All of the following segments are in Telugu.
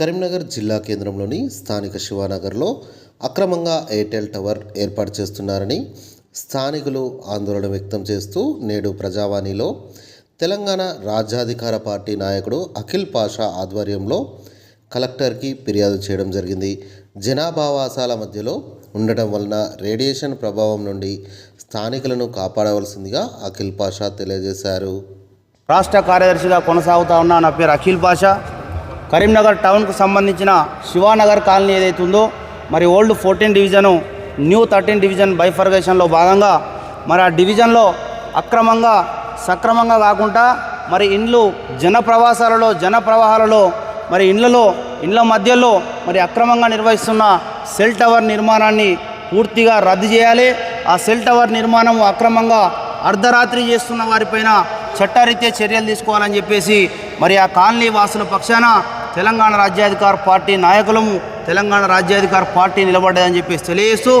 కరీంనగర్ జిల్లా కేంద్రంలోని స్థానిక శివానగర్లో అక్రమంగా ఎయిర్టెల్ టవర్ ఏర్పాటు చేస్తున్నారని స్థానికులు ఆందోళన వ్యక్తం చేస్తూ నేడు ప్రజావాణిలో తెలంగాణ రాజ్యాధికార పార్టీ నాయకుడు అఖిల్ పాషా ఆధ్వర్యంలో కలెక్టర్కి ఫిర్యాదు చేయడం జరిగింది. జనాభావాసాల మధ్యలో ఉండటం వలన రేడియేషన్ ప్రభావం నుండి స్థానికులను కాపాడవలసిందిగా అఖిల్ పాషా తెలియజేశారు. రాష్ట్ర కార్యదర్శిగా కొనసాగుతా ఉన్న నా పేరు అఖిల్ పాషా. కరీంనగర్ టౌన్కు సంబంధించిన శివానగర్ కాలనీ ఏదైతే ఉందో మరి old fourteen division new thirteen division బైఫర్గేషన్లో భాగంగా మరి ఆ డివిజన్లో అక్రమంగా సక్రమంగా కాకుండా మరి ఇండ్లు జన ప్రవాసాలలో జన ప్రవాహాలలో మరి ఇండ్లలో ఇండ్ల మధ్యలో మరి అక్రమంగా నిర్వహిస్తున్న సెల్ టవర్ నిర్మాణాన్ని పూర్తిగా రద్దు చేయాలి. ఆ సెల్ టవర్ నిర్మాణం అక్రమంగా అర్ధరాత్రి చేస్తున్న వారిపైన చట్టరీత్యా చర్యలు తీసుకోవాలని చెప్పేసి మరి ఆ కాలనీ వాసుల పక్షాన తెలంగాణ రాజ్యాధికార పార్టీ నాయకులము తెలంగాణ రాజ్యాధికార పార్టీ నిలబడ్డదని చెప్పేసి తెలియజేస్తూ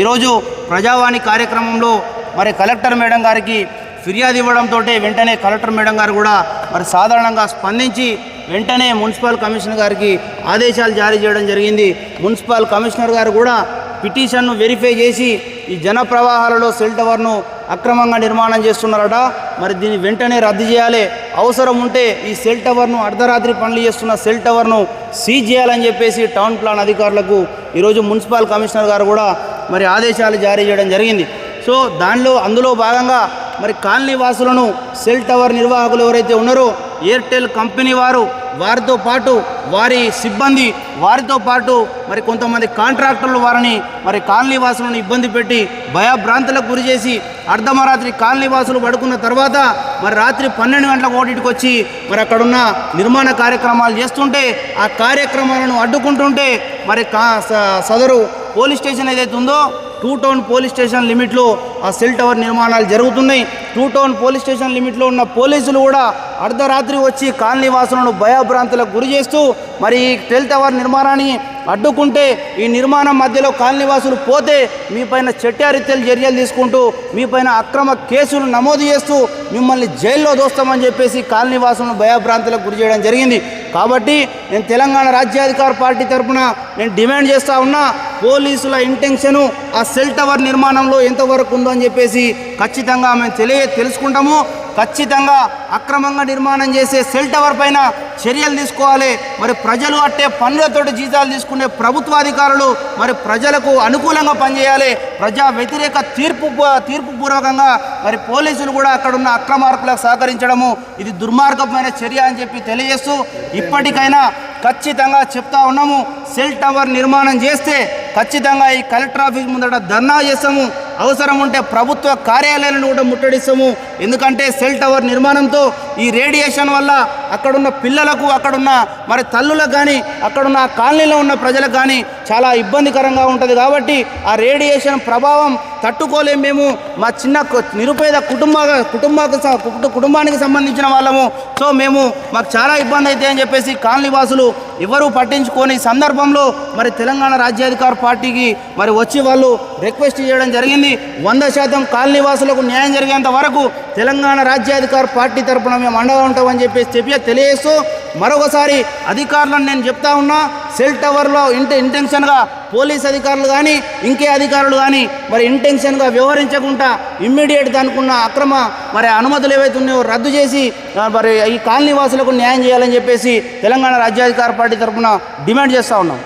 ఈరోజు ప్రజావాణి కార్యక్రమంలో మరి కలెక్టర్ మేడం గారికి ఫిర్యాదు ఇవ్వడంతో వెంటనే కలెక్టర్ మేడం గారు కూడా మరి సాధారణంగా స్పందించి వెంటనే మున్సిపల్ కమిషనర్ గారికి ఆదేశాలు జారీ చేయడం జరిగింది. మున్సిపల్ కమిషనర్ గారు కూడా పిటిషన్ను వెరిఫై చేసి ఈ జన ప్రవాహాలలో సెల్ టవర్ను అక్రమంగా నిర్మాణం చేస్తున్నారట. మరి దీన్ని వెంటనే రద్దు చేయాలి. అవసరం ఉంటే ఈ సెల్ టవర్ను అర్ధరాత్రి పనులు చేస్తున్న సెల్ టవర్ను సీజ్ చేయాలని చెప్పేసి టౌన్ ప్లాన్ అధికారులకు ఈరోజు మున్సిపల్ కమిషనర్ గారు కూడా మరి ఆదేశాలు జారీ చేయడం జరిగింది. సో దానిలో అందులో భాగంగా మరి కాలనీ వాసులను సెల్ టవర్ నిర్వాహకులు ఎవరైతే ఉన్నారో ఎయిర్టెల్ కంపెనీ వారు వారితో పాటు వారి సిబ్బంది వారితో పాటు మరి కొంతమంది కాంట్రాక్టర్లు వారిని మరి కాలనీవాసులను ఇబ్బంది పెట్టి భయభ్రాంతులకు గురి చేసి అర్ధమరాత్రి కాలనీవాసులు పడుకున్న తర్వాత మరి రాత్రి పన్నెండు గంటలకు ఓటికి వచ్చి మరి అక్కడున్న నిర్మాణ కార్యక్రమాలు చేస్తుంటే ఆ కార్యక్రమాలను అడ్డుకుంటుంటే మరి కా స- సదరు పోలీస్ స్టేషన్ ఏదైతే ఉందో టూ టౌన్ పోలీస్ స్టేషన్ లిమిట్లో ఆ సెల్ టవర్ నిర్మాణాలు జరుగుతున్నాయి. టూ టౌన్ పోలీస్ స్టేషన్ లిమిట్లో ఉన్న పోలీసులు కూడా అర్ధరాత్రి వచ్చి కాలనీ వాసులను భయాభ్రాంతులకు గురి చేస్తూ మరి ఈ సెల్ టవర్ నిర్మాణాన్ని అడ్డుకుంటే ఈ నిర్మాణం మధ్యలో కాలనీవాసులు పోతే మీపైన చెట్టారిత్యలు చర్యలు తీసుకుంటూ మీపైన అక్రమ కేసులు నమోదు చేస్తూ మిమ్మల్ని జైల్లో దోస్తామని చెప్పేసి కాలనీవాసులను భయభ్రాంతులకు గురి చేయడం జరిగింది. కాబట్టి నేను తెలంగాణ రాజ్యాధికార పార్టీ తరఫున నేను డిమాండ్ చేస్తూ ఉన్నా పోలీసుల ఇంటెన్షను ఆ సెల్ టవర్ నిర్మాణంలో ఎంతవరకు ఉందో అని చెప్పేసి ఖచ్చితంగా మేము తెలియ తెలుసుకుంటాము. ఖచ్చితంగా అక్రమంగా నిర్మాణం చేసే సెల్ టవర్ పైన చర్యలు తీసుకోవాలి. మరి ప్రజలు అట్టే పనులతోటి జీతాలు తీసుకునే ప్రభుత్వాధికారులు మరి ప్రజలకు అనుకూలంగా పనిచేయాలి. ప్రజా వ్యతిరేక తీర్పు తీర్పు పూర్వకంగా మరి పోలీసులు కూడా అక్కడున్న అక్రమార్కులకు సహకరించడము ఇది దుర్మార్గమైన చర్య అని చెప్పి తెలియజేస్తూ ఇప్పటికైనా ఖచ్చితంగా చెప్తా ఉన్నాము. సెల్ టవర్ నిర్మాణం చేస్తే ఖచ్చితంగా ఈ కలెక్టర్ ఆఫీస్ ముందట ధర్నా చేస్తాము. అవసరం ఉంటే ప్రభుత్వ కార్యాలయాలను కూడా ముట్టడిస్తాము. ఎందుకంటే సెల్ టవర్ నిర్మాణంతో ఈ రేడియేషన్ వల్ల అక్కడున్న పిల్లలకు అక్కడున్న మరి తల్లులకు కానీ అక్కడున్న కాలనీలో ఉన్న ప్రజలకు కానీ చాలా ఇబ్బందికరంగా ఉంటుంది. కాబట్టి ఆ రేడియేషన్ ప్రభావం తట్టుకోలేము మేము. మా చిన్న కు- నిరుపేద కుటుంబ కుటుంబ స- కుటుంబానికి సంబంధించిన వాళ్ళము. సో మేము మాకు చాలా ఇబ్బంది అయితే అని చెప్పేసి కాలనీ వాసులు ఎవరూ పట్టించుకోని సందర్భంలో మరి తెలంగాణ రాజ్యాధికార పార్టీకి మరి వచ్చి వాళ్ళు రిక్వెస్ట్ చేయడం జరిగింది. వంద శాతం కాలనీ వాసులకు న్యాయం జరిగేంత వరకు తెలంగాణ రాజ్యాధికార పార్టీ తరపున మేము అండగా ఉంటామని చెప్పేసి చెప్పి తెలియజేస్తూ మరొకసారి అధికారులను నేను చెప్తా ఉన్నా సెల్ టవర్లో ఇంట ఇంటెన్షన్గా పోలీస్ అధికారులు కానీ ఇంకే అధికారులు కానీ మరి ఇంటెన్షన్గా వ్యవహరించకుండా ఇమ్మీడియట్ అనుకున్న అక్రమ మరి అనుమతులు ఏవైతే ఉన్నాయో రద్దు చేసి మరి ఈ కాలనీ వాసులకు న్యాయం చేయాలని చెప్పేసి తెలంగాణ రాజ్యాధికార పార్టీ తరపున డిమాండ్ చేస్తూ ఉన్నాం.